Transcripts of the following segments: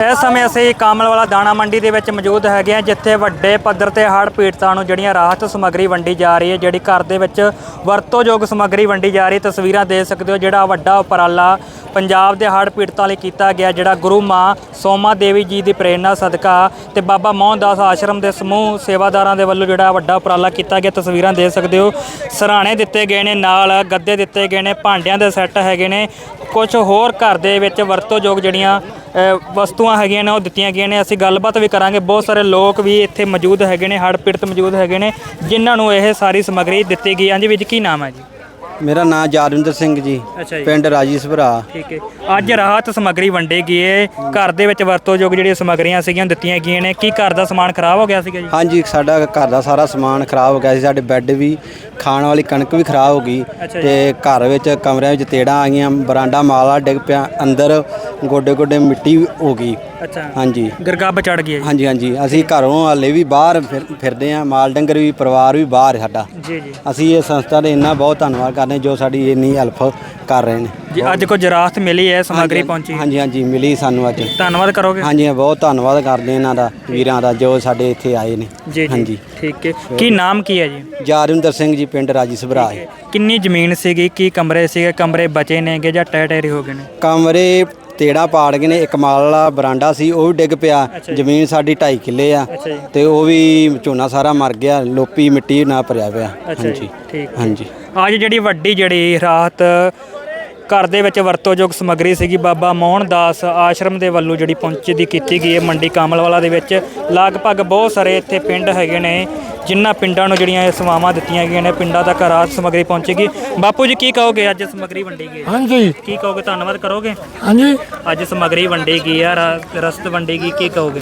ਇਸ ਸਮੇਂ ਅਸੀਂ ਕਾਮਲਵਾਲਾ ਦਾਣਾ ਮੰਡੀ ਦੇ ਵਿੱਚ ਮੌਜੂਦ ਹੈਗੇ ਆ ਜਿੱਥੇ ਵੱਡੇ ਪੱਧਰ ਤੇ ਹੜ੍ਹ ਪੀੜਤਾਂ ਨੂੰ ਜਿਹੜੀਆਂ ਰਾਹਤ ਸਮੱਗਰੀ ਵੰਡੀ ਜਾ ਰਹੀ ਹੈ, ਜਿਹੜੀ ਘਰ ਦੇ ਵਿੱਚ ਵਰਤੋਂਯੋਗ ਸਮੱਗਰੀ ਵੰਡੀ ਜਾ ਰਹੀ ਤਸਵੀਰਾਂ ਦੇਖ ਸਕਦੇ ਹੋ ਜਿਹੜਾ ਵੱਡਾ ਉਪਰਾਲਾ ਪੰਜਾਬ ਦੇ ਹੜ੍ਹ ਪੀੜਤਾਂ ਲਈ ਕੀਤਾ ਗਿਆ, ਜਿਹੜਾ ਗੁਰੂ ਮਾਂ ਸੋਮਾ ਦੇਵੀ ਜੀ ਦੀ ਪ੍ਰੇਰਣਾ ਸਦਕਾ ਤੇ ਬਾਬਾ ਮੋਹਨਦਾਸ ਆਸ਼ਰਮ ਦੇ ਸਮੂਹ ਸੇਵਾਦਾਰਾਂ ਦੇ ਵੱਲੋਂ ਜਿਹੜਾ ਵੱਡਾ ਉਪਰਾਲਾ ਕੀਤਾ ਗਿਆ। ਤਸਵੀਰਾਂ ਦੇ ਸਕਦੇ ਹੋ, ਸਰਾਣੇ ਦਿੱਤੇ ਗਏ ਨੇ ਨਾਲ, ਗੱਦੇ ਦਿੱਤੇ ਗਏ ਨੇ, ਭਾਂਡਿਆਂ ਦੇ ਸੈੱਟ ਹੈਗੇ ਨੇ ਕੁਝ ਹੋਰ ਘਰ ਦੇ ਵਿੱਚ ਵਰਤੋਂਯੋਗ ਜਿਹੜੀਆਂ ਅ, ਵਸਤੂਆਂ ਹੈਗੀਆਂ ਨੇ ਉਹ ਦਿੱਤੀਆਂ ਗਈਆਂ ਨੇ। ਅਸੀਂ ਗੱਲਬਾਤ ਵੀ ਕਰਾਂਗੇ। ਬਹੁਤ ਸਾਰੇ ਲੋਕ ਵੀ ਇੱਥੇ ਮੌਜੂਦ ਹੈਗੇ ਨੇ ਹੜ੍ਹ ਪੀੜਤ ਮੌਜੂਦ ਹੈਗੇ ਨੇ ਜਿਨ੍ਹਾਂ ਨੂੰ ਇਹ ਸਾਰੀ ਸਮੱਗਰੀ ਦਿੱਤੀ ਗਈ। ਹੈ ਹਾਂਜੀ ਵਿੱਚ ਕੀ ਨਾਮ ਹੈ ਜੀ? ਮੇਰਾ ਨਾਮ ਜਾਰਵਿੰਦਰ ਸਿੰਘ ਜੀ ਅੱਛਾ ਜੀ। ਪਿੰਡ ਰਾਜੀ ਸਭਰਾ ਠੀਕ ਹੈ। ਅੱਜ ਰਾਹਤ ਸਮੱਗਰੀ ਵੰਡੀ ਹੈ ਘਰ ਦੇ ਵਿੱਚ ਵਰਤੋਯੋਗ ਜਿਹੜੀਆਂ ਸਮੱਗਰੀਆਂ ਸੀਗੀਆਂ ਦਿੱਤੀਆਂ ਗਈਆਂ ਨੇ। ਕੀ ਘਰ ਦਾ ਸਮਾਨ ਖਰਾਬ ਹੋ ਗਿਆ ਸੀਗਾ ਜੀ? ਹਾਂਜੀ ਸਾਡਾ ਘਰ ਦਾ ਸਾਰਾ ਸਮਾਨ ਖਰਾਬ ਹੋ ਗਿਆ ਸੀ। ਸਾਡੇ ਬੈੱਡ ਵੀ ਖਾਣ ਵਾਲੀ ਕਣਕ ਵੀ ਖਰਾਬ ਹੋ ਗਈ। ਤੇ ਘਰ ਵਿੱਚ ਕਮਰਿਆਂ ਵਿੱਚ ਤੇੜਾਂ ਆ ਗਈਆਂ ਬਰਾਂਡਾ ਮਾਲਾ ਡਿੱਗ ਪਿਆ ਅੰਦਰ ਗੋਡੇ ਗੋਡੇ ਮਿੱਟੀ ਹੋ ਗਈ। ਅੱਛਾ। ਹਾਂਜੀ। ਗਰਗੱਬ ਚੜ ਗਈ ਹੈ ਹਾਂਜੀ ਹਾਂਜੀ। ਅਸੀਂ ਘਰੋਂ ਹਾਲੇ ਵੀ ਬਾਹਰ ਫਿਰ- ਫਿਰਦੇ ਆ ਮਾਲ ਡੰਗਰ ਵੀ ਪਰਿਵਾਰ ਵੀ ਬਾਹਰ ਹੈ ਸਾਡਾ। ਜੀ ਜੀ। ਅਸੀਂ ਇਹ ਸੰਸਥਾ ਦੇ ਇੰਨਾ ਬਹੁਤ ਧੰਨਵਾਦ ਕਰਦੇ ਹਾਂ ਜੋ ਸਾਡੀ ਇੰਨੀ ਹੈਲਪ ਕਰ ਰਹੇ ਨੇ। ਜੀ ਅੱਜ ਕੁਝ ਰਾਹਤ ਮਿਲੀ ਹੈ ਸਮੱਗਰੀ ਪਹੁੰਚੀ? ਹਾਂਜੀ ਹਾਂਜੀ ਮਿਲੀ ਸਾਨੂੰ ਅੱਜ। ਧੰਨਵਾਦ ਕਰੋਗੇ? ਹਾਂਜੀ ਬਹੁਤ ਧੰਨਵਾਦ ਕਰਦੇ ਇਹਨਾਂ ਦਾ ਵੀਰਾਂ ਦਾ ਜੋ ਸਾਡੇ ਇੱਥੇ ਆਏ ਨੇ। ਜੀ ਜੀ। ਹਾਂਜੀ। ਠੀਕ ਹੈ। ਕੀ ਨਾਮ ਕੀ ਹੈ ਜੀ? ਜਾਰਵਿੰਦਰ ਸਿੰਘ ਜੀ ਪਿੰਡ ਰਾਜੀ ਸਭਰਾ ਹੈ। ਕਿੰਨੀ ਜ਼ਮੀਨ ਸੀਗੀ? ਕੀ ਕਮਰੇ ਸੀਗੇ? ਕਮਰੇ ਬਚੇ ਨੇਗੇ ਜਾਂ ਟੈ ਟੈਰੇ ਹੋ ਗਏ ਨੇ? ਕਮਰੇ ਤੇੜਾ ਪਾੜ ਗਏ ਨੇ ਇੱਕ ਮਾਲ ਵਾਲਾ ਬਰਾਂਡਾ ਸੀ ਉਹ ਵੀ ਡਿੱਗ ਪਿਆ। ਜ਼ਮੀਨ ਸਾਡੀ 2.5 ਕਿੱਲੇ ਆ। ਤੇ ਉਹ ਵੀ ਝੋਨਾ ਸਾਰਾ ਮਰ ਗਿਆ ਲੋਪੀ ਮਿੱਟੀ ਨਾਲ ਭਰਿਆ ਪਿਆ। ਅੱਛਾ ਜੀ ਠੀਕ ਹਾਂਜੀ। ਅੱਜ ਜਿਹੜੀ ਵੱਡੀ ਜਿਹੜੀ ਰਾਹਤ ਘਰ ਦੇ ਵਿੱਚ ਵਰਤੋਯੋਗ ਸਮੱਗਰੀ ਸੀਗੀ ਬਾਬਾ ਮੋਹਨ ਦਾਸ ਆਸ਼ਰਮ ਦੇ ਵੱਲੋਂ ਜਿਹੜੀ ਪਹੁੰਚੀ ਦੀ ਕੀਤੀ ਗਈ ਹੈ ਮੰਡੀ ਕਾਮਲਵਾਲਾ ਦੇ ਵਿੱਚ। ਲਗਭਗ ਬਹੁਤ ਸਾਰੇ ਇੱਥੇ ਪਿੰਡ ਹੈਗੇ ਨੇ। ਜਿਨ੍ਹਾਂ ਪਿੰਡਾਂ ਨੂੰ ਜਿਹੜੀਆਂ ਇਹ ਸੇਵਾਵਾਂ ਦਿੱਤੀਆਂ ਗਈਆਂ ਨੇ ਪਿੰਡਾਂ ਤੱਕ ਰਾਹਤ ਸਮੱਗਰੀ ਪਹੁੰਚੇਗੀ। ਬਾਪੂ ਜੀ ਕੀ ਕਹੋਗੇ? ਅੱਜ ਸਮੱਗਰੀ ਵੰਡੀ ਗਈ। ਹੈ? ਹਾਂਜੀ। ਕੀ ਕਹੋਗੇ? ਧੰਨਵਾਦ ਕਰੋਗੇ? ਹਾਂਜੀ। ਅੱਜ ਸਮੱਗਰੀ ਵੰਡੀ ਗਈ ਆ ਰਾ- ਰਸਤ ਵੰਡੀ ਗਈ ਕੀ ਕਹੋਗੇ?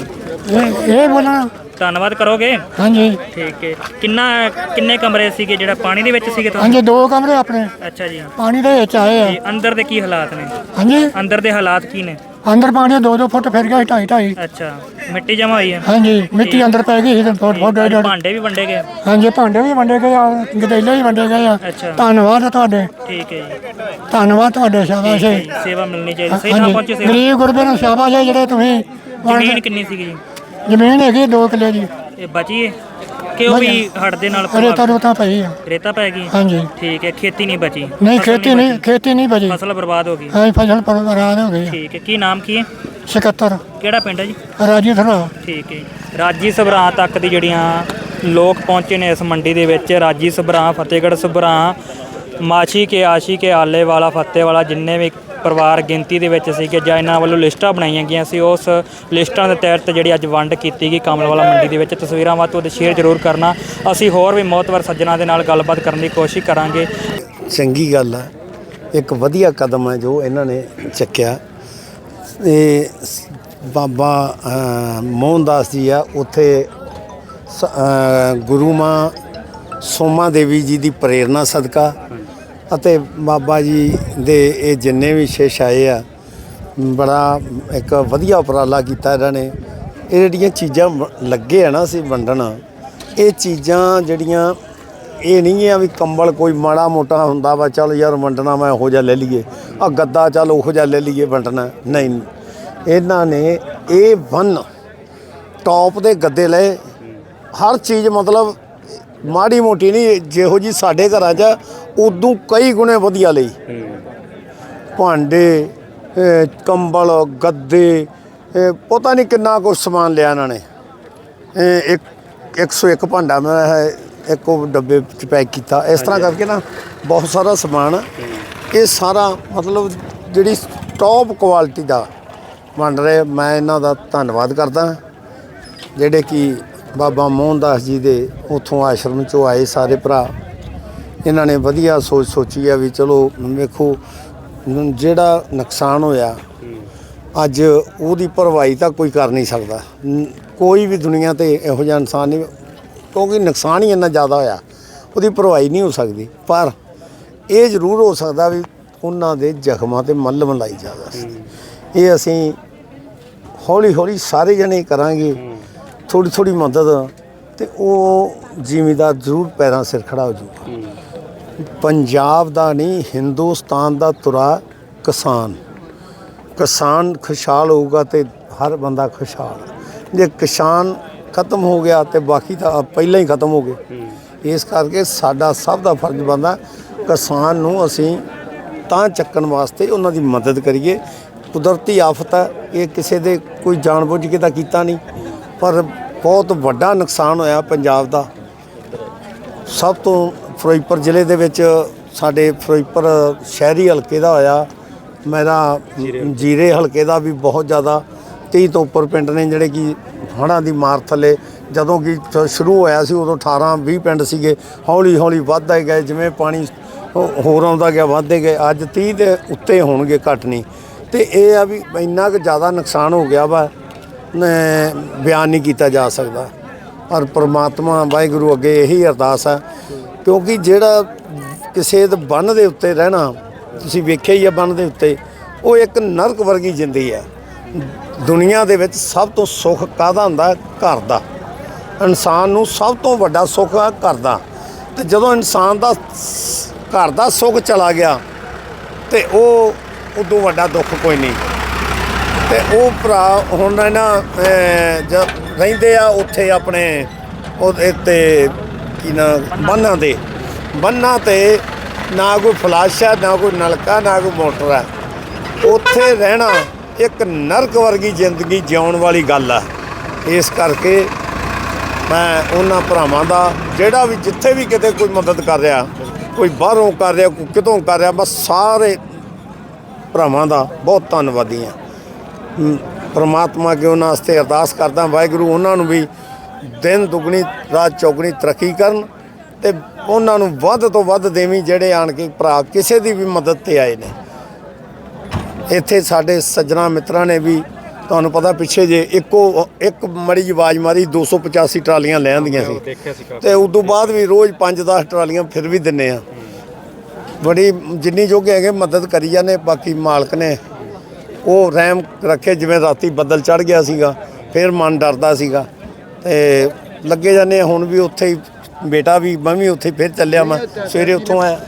ਇਹ ਇਹ ਬੋਲਣਾ ਧੰਨਵਾਦ ਕਰੋਗੇ? ਹਾਂਜੀ। ਠੀਕ ਹੈ ਕਿੰਨਾ ਕਿੰਨੇ ਕਮਰੇ ਸੀਗੇ ਜਿਹੜਾ ਪਾਣੀ ਦੇ ਵਿੱਚ ਸੀਗੇ ਤੁਹਾਨੂੰ? ਹਾਂਜੀ ਦੋ ਕਮਰੇ ਆਪਣੇ। ਅੱਛਾ ਜੀ। ਪਾਣੀ ਦੇ ਵਿੱਚ ਆਏ ਆ। ਜੀ ਅੰਦਰ ਦੇ ਕੀ ਹਾਲਾਤ ਨੇ? ਹਾਂਜੀ। ਅੰਦਰ ਦੇ ਹਾਲਾਤ ਕੀ ਨੇ? ਅੰਦਰ ਪਾਣੀ ਦੋ ਦੋ ਫੁੱਟ ਫਿਰ ਗਿਆ ਢਾਈ ਢਾਈ। ਅੱਛਾ ਮਿੱਟੀ ਜਮਾ ਹੋਈ ਹੈ ਹਾਂਜੀ ਮਿੱਟੀ ਅੰਦਰ ਪੈ ਗਈ ਸੀ ਫੁੱਟ ਫੁੱਟ ਡੇਢ ਡੇਢ। ਭਾਂਡੇ ਵੀ ਵੰਡੇ ਗਏ ਹਾਂਜੀ ਭਾਂਡੇ ਵੀ ਵੰਡੇ ਗਏ ਆ ਗਦੈਲੇ ਵੀ ਵੰਡੇ ਗਏ ਆ। ਅੱਛਾ। ਧੰਨਵਾਦ ਆ ਤੁਹਾਡੇ। ਠੀਕ ਹੈ ਜੀ। ਧੰਨਵਾਦ ਤੁਹਾਡੇ ਸ਼ਾਬਾਸ਼ ਹੈ ਜੀ, ਸੇਵਾ ਮਿਲਣੀ ਚਾਹੀਦੀ। ਸਹੀ ਹਾਂਜੀ ਪਹੁੰਚੇ ਸੇਵਾ। ਗਰੀਬ ਗੁਰਬੇ ਨੂੰ ਸ਼ਾਬਾਸ਼ ਹੈ ਜਿਹੜੇ ਤੁਸੀਂ ਜ਼ਮੀਨ ਕਿੰਨੀ ਸੀਗੀ ਜੀ? ਜ਼ਮੀਨ ਹੈਗੀ 2 ਕਿੱਲੇ ਦੀ। ਇਹ ਬਚੀ ਹੈ? ਕਿ ਉਹ ਵੀ ਹੜ ਦੇ ਨਾਲ ਰੇਤਾ ਪ੍ਰਭਾਵਿਤ- ਰੋਤਾ ਪਈ ਆ ਰੇਤਾ ਪੈ ਗਈ। ਹਾਂਜੀ। ਠੀਕ ਹੈ ਖੇਤੀ ਨਹੀਂ ਬਚੀ। ਨਹੀਂ ਫਸਲ ਖੇਤੀ ਨਹੀਂ ਬਚੀ। ਖੇਤੀ ਨਹੀਂ ਬਜੀ ਫਸਲ ਬਰਬਾਦ ਹੋ ਗਈ। ਹਾਂ ਫਸਲ ਬਰਬਾਦ ਹੋ ਗਈ। ਠੀਕ ਹੈ ਕੀ ਨਾਮ ਕੀ ਹੈ? 77 ਕਿਹੜਾ ਪਿੰਡ ਹੈ ਜੀ? ਰਾਜੀ ਥਰਾ। ਠੀਕ ਹੈ। ਜੀ। ਰਾਜੀ ਸਭਰਾਂ ਤੱਕ ਦੀ ਜਿਹੜੀਆਂ ਲੋਕ ਪਹੁੰਚੇ ਨੇ ਇਸ ਮੰਡੀ ਦੇ ਵਿੱਚ ਰਾਜੀ ਸਭਰਾਂ ਫਤਿਹਗੜ੍ਹ ਸਭਰਾਂ ਮਾਛੀ ਕੇ ਆਸ਼ੀ ਕੇ ਆਲੇ ਵਾਲਾ ਫੱਤੇ ਵਾਲਾ ਜਿੰਨੇ ਵੀ ਪਰਿਵਾਰ ਗਿਣਤੀ ਦੇ ਵਿੱਚ ਸੀਗੇ ਜਾਂ ਇਹਨਾਂ ਵੱਲੋਂ ਲਿਸਟਾਂ ਬਣਾਈਆਂ ਗਈਆਂ ਸੀ, ਉਸ ਲਿਸਟਾਂ ਦੇ ਤਹਿਤ ਜਿਹੜੀ ਅੱਜ ਵੰਡ ਕੀਤੀ ਗਈ ਕਮਲਵਾਲਾ ਮੰਡੀ ਦੇ ਵਿੱਚ। ਤਸਵੀਰਾਂ ਵੱਧ ਤੋਂ ਵੱਧ ਸ਼ੇਅਰ ਜ਼ਰੂਰ ਕਰਨਾ। ਅਸੀਂ ਹੋਰ ਵੀ ਮੌਤਵਰ ਸੱਜਣਾ ਦੇ ਨਾਲ ਗੱਲਬਾਤ ਕਰਨ ਦੀ ਕੋਸ਼ਿਸ਼ ਕਰਾਂਗੇ। ਚੰਗੀ ਗੱਲ ਆ। ਇੱਕ ਵਧੀਆ ਕਦਮ ਹੈ ਜੋ ਇਹਨਾਂ ਨੇ ਚੱਕਿਆ। ਇਹ ਬਾਬਾ ਮੋਹਨਦਾਸ ਜੀ ਆ, ਉੱਥੇ ਸ- ਗੁਰੂ ਮਾਂ ਸੋਮਾ ਦੇਵੀ ਜੀ ਦੀ ਪ੍ਰੇਰਣਾ ਸਦਕਾ ਅਤੇ ਬਾਬਾ ਜੀ ਦੇ ਇਹ ਜਿੰਨੇ ਵੀ ਸ਼ਿਸ਼ ਆਏ ਆ, ਬੜਾ ਇੱਕ ਵਧੀਆ ਉਪਰਾਲਾ ਕੀਤਾ ਇਹਨਾਂ ਨੇ। ਇਹ ਜਿਹੜੀਆਂ ਚੀਜ਼ਾਂ ਵ- ਲੱਗੇ ਆ ਨਾ ਅਸੀਂ ਵੰਡਣਾ, ਇਹ ਚੀਜ਼ਾਂ ਜਿਹੜੀਆਂ ਇਹ ਨਹੀਂ ਆ ਵੀ ਕੰਬਲ ਕੋਈ ਮਾੜਾ ਮੋਟਾ ਹੁੰਦਾ ਵਾ, ਚੱਲ ਯਾਰ ਵੰਡਣਾ ਮੈਂ ਉਹੋ ਜਿਹਾ ਲੈ ਲਈਏ ਆ ਗੱਦਾ ਚੱਲ ਉਹੋ ਜਿਹਾ ਲੈ ਲਈਏ ਵੰਡਣਾ, ਨਹੀਂ। ਇਹਨਾਂ ਨੇ ਇਹ ਵਨ ਟੌਪ ਦੇ ਗੱਦੇ ਲਏ। ਹਰ ਚੀਜ਼ ਮਤਲਬ ਮਾੜੀ ਮੋਟੀ ਨਹੀਂ, ਜਿਹੋ ਜੀ ਸਾਡੇ ਘਰਾਂ 'ਚ ਉਦੋਂ ਕਈ ਗੁਣੇ ਵਧੀਆ ਲਈ। ਭਾਂਡੇ ਕੰਬਲ ਗੱਦੇ ਪਤਾ ਨਹੀਂ ਕਿੰਨਾ ਕੁਝ ਸਮਾਨ ਲਿਆ ਇਹਨਾਂ ਨੇ। ਇੱਕ 101 ਭਾਂਡਾ ਮੈਂ ਇੱਕ ਉਹ ਡੱਬੇ ਚ ਪੈਕ ਕੀਤਾ। ਇਸ ਤਰ੍ਹਾਂ ਕਰਕੇ ਨਾ ਬਹੁਤ ਸਾਰਾ ਸਮਾਨ। ਇਹ ਸਾਰਾ ਮਤਲਬ ਜਿਹੜੀ ਟੌਪ ਕੁਆਲਿਟੀ ਦਾ ਬਣ ਰਿਹਾ। ਮੈਂ ਇਹਨਾਂ ਦਾ ਧੰਨਵਾਦ ਕਰਦਾ ਜਿਹੜੇ ਕਿ ਬਾਬਾ ਮੋਹਨਦਾਸ ਜੀ ਦੇ ਉਥੋਂ ਆਸ਼ਰਮ ਚੋਂ ਆਏ ਸਾਰੇ ਭਰਾ। ਇਹਨਾਂ ਨੇ ਵਧੀਆ ਸੋਚ ਸੋਚੀ ਆ ਵੀ ਚਲੋ ਵੇਖੋ ਜਿਹੜਾ ਨੁਕਸਾਨ ਹੋਇਆ, ਅੱਜ ਉਹਦੀ ਭਰਵਾਈ ਤਾਂ ਕੋਈ ਕਰ ਨਹੀਂ ਸਕਦਾ। ਕੋਈ ਵੀ ਦੁਨੀਆ ਤੇ ਇਹੋ ਜਿਹਾ ਇਨਸਾਨ ਨਹੀਂ, ਕਿਉਂਕਿ ਨੁਕਸਾਨ ਹੀ ਇੰਨਾ ਜ਼ਿਆਦਾ ਹੋਇਆ, ਉਹਦੀ ਭਰਵਾਈ ਨਹੀਂ ਹੋ ਸਕਦੀ। ਪਰ ਇਹ ਜ਼ਰੂਰ ਹੋ ਸਕਦਾ ਵੀ ਉਹਨਾਂ ਦੇ ਜ਼ਖਮਾਂ ਤੇ ਮੱਲਮ ਲਾਈ ਜਾਵੇ ਇਹ ਅਸੀਂ ਹੌਲੀ ਹੌਲੀ ਸਾਰੇ ਜਣੇ ਕਰਾਂਗੇ ਥੋੜੀ ਥੋੜੀ ਮਦਦ, ਤੇ ਉਹ ਜ਼ਿਮੀਦਾਰ ਜ਼ਰੂਰ ਪੈਰਾਂ ਸਿਰ ਖੜਾ ਹੋ ਜਾਊਗਾ। ਪੰਜਾਬ ਦਾ ਨਹੀਂ, ਹਿੰਦੁਸਤਾਨ ਦਾ ਤੁਰਾ ਕਿਸਾਨ। ਕਿਸਾਨ ਖੁਸ਼ਹਾਲ ਹੋਊਗਾ ਤੇ ਹਰ ਬੰਦਾ ਖੁਸ਼ਹਾਲ। ਜੇ ਕਿਸਾਨ ਖਤਮ ਹੋ ਗਿਆ ਤੇ ਬਾਕੀ ਤਾਂ ਪਹਿਲਾਂ ਹੀ ਖਤਮ ਹੋ ਗਏ। ਇਸ ਕਰਕੇ ਸਾਡਾ ਸਭ ਦਾ ਫਰਜ਼ ਬਣਦਾ, ਕਿਸਾਨ ਨੂੰ ਅਸੀਂ ਤਾਂ ਚੱਕਣ ਵਾਸਤੇ ਉਹਨਾਂ ਦੀ ਮਦਦ ਕਰੀਏ। ਕੁਦਰਤੀ ਆਫਤ ਹੈ, ਇਹ ਕਿਸੇ ਦੇ ਕੋਈ ਜਾਣਬੁੱਝ ਕੇ ਤਾਂ ਕੀਤਾ ਨਹੀਂ। ਪਰ ਬਹੁਤ ਵੱਡਾ ਨੁਕਸਾਨ ਹੋਇਆ ਪੰਜਾਬ ਦਾ। ਸਭ ਤੋਂ ਫਿਰੋਜ਼ਪੁਰ ਜ਼ਿਲ੍ਹੇ ਦੇ ਵਿੱਚ ਸਾਡੇ ਫਿਰੋਜ਼ਪੁਰ ਸ਼ਹਿਰੀ ਹਲਕੇ ਦਾ ਹੋਇਆ। ਮੇਰਾ ਜੀਰੇ ਹਲਕੇ। ਦਾ ਵੀ ਬਹੁਤ ਜ਼ਿਆਦਾ 30 ਤੋਂ ਉੱਪਰ ਪਿੰਡ ਨੇ ਜਿਹੜੇ ਕਿ ਹੜ੍ਹਾਂ ਦੀ ਮਾਰ ਥੱਲੇ। ਜਦੋਂ ਕਿ ਸ਼ੁਰੂ ਹੋਇਆ ਸੀ ਉਦੋਂ 18 20 ਪਿੰਡ ਸੀਗੇ। ਹੌਲੀ ਹੌਲੀ ਵੱਧਦੇ ਗਏ ਜਿਵੇਂ ਪਾਣੀ ਹੋਰ ਆਉਂਦਾ ਗਿਆ ਵੱਧਦੇ ਗਏ। ਅੱਜ 30 ਦੇ ਉੱਤੇ ਹੋਣਗੇ ਘੱਟ ਨਹੀਂ। ਤੇ ਇਹ ਆ ਵੀ ਇੰਨਾ ਕੁ ਜ਼ਿਆਦਾ ਨੁਕਸਾਨ ਹੋ ਗਿਆ ਵਾ ਬਿਆਨ ਨਹੀਂ ਕੀਤਾ ਜਾ ਸਕਦਾ। ਪਰ ਪ੍ਰਮਾਤਮਾ ਵਾਹਿਗੁਰੂ ਅੱਗੇ ਇਹੀ ਅਰਦਾਸ ਹੈ ਕਿਉਂਕਿ ਜਿਹੜਾ ਕਿਸੇ ਦੇ ਬੰਨ ਦੇ ਉੱਤੇ ਰਹਿਣਾ, ਤੁਸੀਂ ਵੇਖਿਆ ਹੀ ਆ ਬੰਨ ਦੇ ਉੱਤੇ, ਉਹ ਇੱਕ ਨਰਕ ਵਰਗੀ ਜ਼ਿੰਦਗੀ ਹੈ। ਦੁਨੀਆ ਦੇ ਵਿੱਚ ਸਭ ਤੋਂ ਸੁੱਖ ਕਾਹਦਾ ਹੁੰਦਾ? ਘਰ ਦਾ। ਇਨਸਾਨ ਨੂੰ ਸਭ ਤੋਂ ਵੱਡਾ ਸੁੱਖ ਆ ਘਰ ਦਾ। ਤੇ ਜਦੋਂ ਇਨਸਾਨ ਦਾ ਘਰ ਦਾ ਸੁੱਖ ਚਲਾ ਗਿਆ, ਤੇ ਉਹ ਉਦੋਂ ਵੱਡਾ ਦੁੱਖ ਕੋਈ ਨਹੀਂ। ਤੇ ਉਹ ਭਰਾ ਹੁਣ ਨਾ ਜ ਰਹਿੰਦੇ ਆ, ਉੱਥੇ ਆਪਣੇ ਉਹਦੇ ਤੇ ਕੀ ਨਾ ਬੰਨਾਂ 'ਤੇ। ਬੰਨਾਂ ਤੇ ਨਾ ਕੋਈ ਫਲਾਸ਼ ਹੈ, ਨਾ ਕੋਈ ਨਲਕਾ, ਨਾ ਕੋਈ ਮੋਟਰ ਹੈ। ਉੱਥੇ ਰਹਿਣਾ ਇੱਕ ਨਰਕ ਵਰਗੀ ਜ਼ਿੰਦਗੀ ਜਿਉਣ ਵਾਲੀ ਗੱਲ ਆ ਇਸ ਕਰਕੇ ਮੈਂ ਉਹਨਾਂ ਭਰਾਵਾਂ ਦਾ ਜਿਹੜਾ ਵੀ ਜਿੱਥੇ ਵੀ ਕਿਤੇ ਕੋਈ ਮਦਦ ਕਰ ਰਿਹਾ, ਕੋਈ ਬਾਹਰੋਂ ਕਰ ਰਿਹਾ, ਕੋਈ ਕਿਤੋਂ ਕਰ ਰਿਹਾ, ਬਸ ਸਾਰੇ ਭਰਾਵਾਂ ਦਾ ਬਹੁਤ ਧੰਨਵਾਦੀ ਹਾਂ। ਪਰਮਾਤਮਾ ਪ੍ਰਮਾਤਮਾ ਅੱਗੇ ਉਹਨਾਂ ਵਾਸਤੇ ਅਰਦਾਸ ਕਰਦਾ, ਵਾਹਿਗੁਰੂ ਉਹਨਾਂ ਨੂੰ ਵੀ ਦਿਨ ਦੁਗਣੀ ਰਾਤ ਚੌਗਣੀ ਤਰੱਕੀ ਕਰਨ ਤੇ ਉਹਨਾਂ ਨੂੰ ਵੱਧ ਤੋਂ ਵੱਧ ਦੇਵੀਂ ਜਿਹੜੇ ਆਣ ਕੇ ਭਰਾ ਕਿਸੇ ਦੀ ਵੀ ਮਦਦ ਤੇ ਆਏ ਨੇ। ਇੱਥੇ ਸਾਡੇ ਸੱਜਣਾ ਮਿੱਤਰਾਂ ਨੇ ਵੀ ਤੁਹਾਨੂੰ ਪਤਾ ਪਿੱਛੇ ਜੇ ਇੱਕੋ ਇੱਕ ਮੜੀ ਆਵਾਜ਼ ਮਾਰੀ 285 ਟਰਾਲੀਆਂ ਲੈ ਆਂਦੀਆਂ ਸੀ। ਤੇ ਉਸ ਤੋਂ ਬਾਅਦ ਵੀ ਰੋਜ਼ 5-10 ਟਰਾਲੀਆਂ ਫਿਰ ਵੀ ਦਿੰਨੇ ਆ। ਬੜੀ ਜਿੰਨੀ ਜੋਗੇ ਹੈਗੇ ਮਦਦ ਕਰੀ ਜਾਂਦੇ ਬਾਕੀ ਮਾਲਕ ਨੇ ਉਹ ਰਹਿਮ ਰੱਖੇ ਜਿਵੇਂ ਰਾਤੀ ਬੱਦਲ ਚੜ ਗਿਆ ਸੀਗਾ ਫਿਰ ਮਨ ਡਰਦਾ ਸੀਗਾ। ਤੇ ਲੱਗੇ ਜਾਂਦੇ ਆ, ਹੁਣ ਵੀ ਉੱਥੇ ਹੀ, ਬੇਟਾ ਵੀ, ਮੈਂ ਵੀ ਉੱਥੇ ਫਿਰ ਚੱਲਿਆ ਮੈਂ, ਸਵੇਰੇ ਉੱਥੋਂ ਆਇਆ।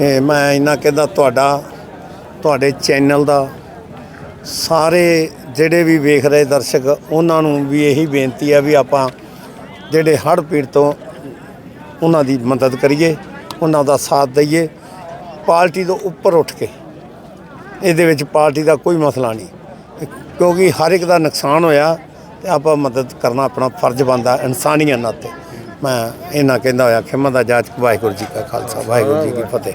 ਇਹ ਮੈਂ ਇਹਨਾਂ ਕਹਿੰਦਾ ਤੁਹਾਡਾ, ਤੁਹਾਡੇ ਚੈਨਲ ਦਾ, ਸਾਰੇ ਜਿਹੜੇ ਵੀ ਵੇਖ ਰਹੇ ਦਰਸ਼ਕ, ਉਹਨਾਂ ਨੂੰ ਵੀ ਇਹੀ ਬੇਨਤੀ ਆ ਵੀ ਆਪਾਂ ਜਿਹੜੇ ਹੜ੍ਹ ਪੀੜ ਤੋਂ ਉਹਨਾਂ ਦੀ ਮਦਦ ਕਰੀਏ, ਉਹਨਾਂ ਦਾ ਸਾਥ ਦਈਏ, ਪਾਰਟੀ ਤੋਂ ਉੱਪਰ ਉੱਠ ਕੇ। ਇਹਦੇ ਵਿੱਚ ਪਾਰਟੀ ਦਾ ਕੋਈ ਮਸਲਾ ਨਹੀਂ, ਕਿਉਂਕਿ ਹਰ ਇੱਕ ਦਾ ਨੁਕਸਾਨ ਹੋਇਆ ਤੇ ਆਪਾਂ ਮਦਦ ਕਰਨਾ ਆਪਣਾ ਫਰਜ਼ ਬਣਦਾ ਇਨਸਾਨੀਅਤ ਨਾਤੇ ਮੈਂ ਇਹਨਾਂ ਕਹਿੰਦਾ ਹੋਇਆ, ਖਿਮਾ ਦਾ ਜਾਚ ਵਾਹਿਗੁਰੂ ਜੀ ਕਾ ਖਾਲਸਾ, ਵਾਹਿਗੁਰੂ ਜੀ ਕੀ ਫਤਿਹ।